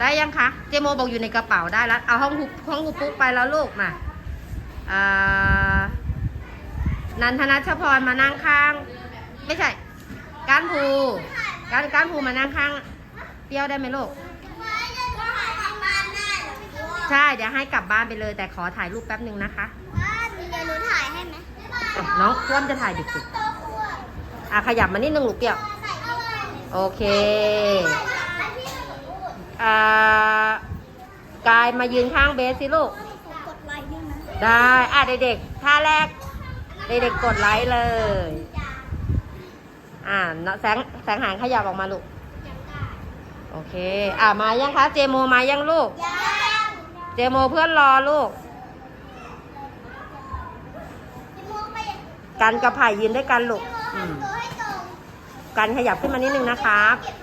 ได้ยังคะ เจโมบอกอยู่ในกระเป๋าได้แล้ว เอาห้องคุห้องคุปุ๊กไปแล้วลูกมาอ่านันทนัชพรมานั่งข้าง ไม่ใช่ ก้านภูก้านก้านภูมานั่งข้าง เปรี้ยวได้ไหมลูก ใช่ เดี๋ยวให้กลับบ้านไปเลย แต่ขอถ่ายรูปแป๊บหนึ่งนะคะเดี๋ยวหนูถ่ายให้ไหมอะน้องร่วมจะถ่ายดึกๆอะขยับมานิดนึงลูกเปรี้ยว โอเคอ่า กายมายืนข้างเบสสิลูกกดไลค์ด้วยนะได้อะเด็กๆท่าแรก เด็กๆกดไลค์เลย อ่าเนาะแสงแสงหางขยับออกมาลูก โอเค อะมายังคะเจโมมายังลูกยังเจโมเพื่อนรอลูกพี่มุกไปกันกับไผ่ยืนด้วยกันลูกอืมตัวให้ตรงกันขยับขึ้นมานิดนึงนะครับเก็บ